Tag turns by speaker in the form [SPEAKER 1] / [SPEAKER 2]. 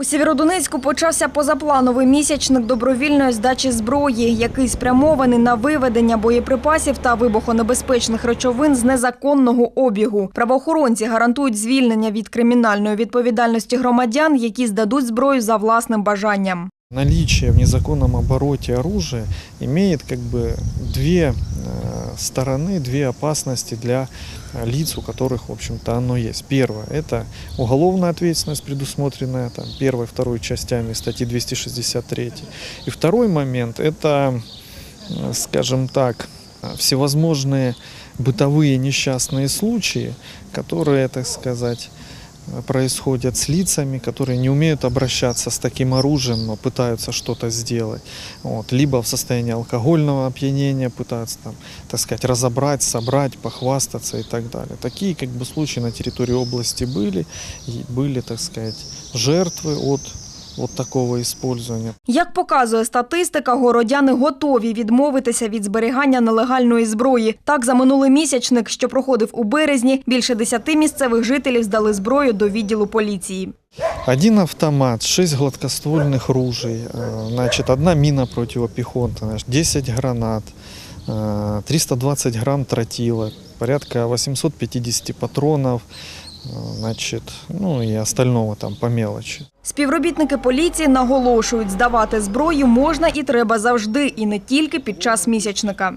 [SPEAKER 1] У Сєвєродонецьку почався позаплановий місячник добровільної здачі зброї, який спрямований на виведення боєприпасів та вибухонебезпечних речовин з незаконного обігу. Правоохоронці гарантують звільнення від кримінальної відповідальності громадян, які здадуть зброю за власним бажанням.
[SPEAKER 2] Наличие в незаконном обороте оружия имеет как бы две стороны, две опасности для э, лиц, у которых, в общем-то, оно есть. Первое – это уголовная ответственность, предусмотренная там, первой, второй частями статьи 263. И второй момент – это, э, скажем так, э, всевозможные бытовые несчастные случаи, которые, так сказать, происходят с лицами, которые не умеют обращаться с таким оружием, но пытаются что-то сделать. Вот. Либо в состоянии алкогольного опьянения пытаются, там, так сказать, разобрать, собрать, похвастаться и так далее. Такие как бы, случаи на территории области были, и были, так сказать, жертвы от вот такого использования.
[SPEAKER 1] Як показує статистика, городяни готові відмовитися від зберігання нелегальної зброї. Так, за минулий місячник, що проходив у березні, більше десяти місцевих жителів здали зброю до відділу поліції.
[SPEAKER 2] Один автомат, 6 гладкоствольных ружей, э, значит, одна мина противопехотная, значит, 10 гранат, э, 320 грамм тротила, порядка 850 патронов, э, значит, ну і остального там по мелочі.
[SPEAKER 1] Співробітники поліції наголошують, здавати зброю можна і треба завжди, і не тільки під час місячника.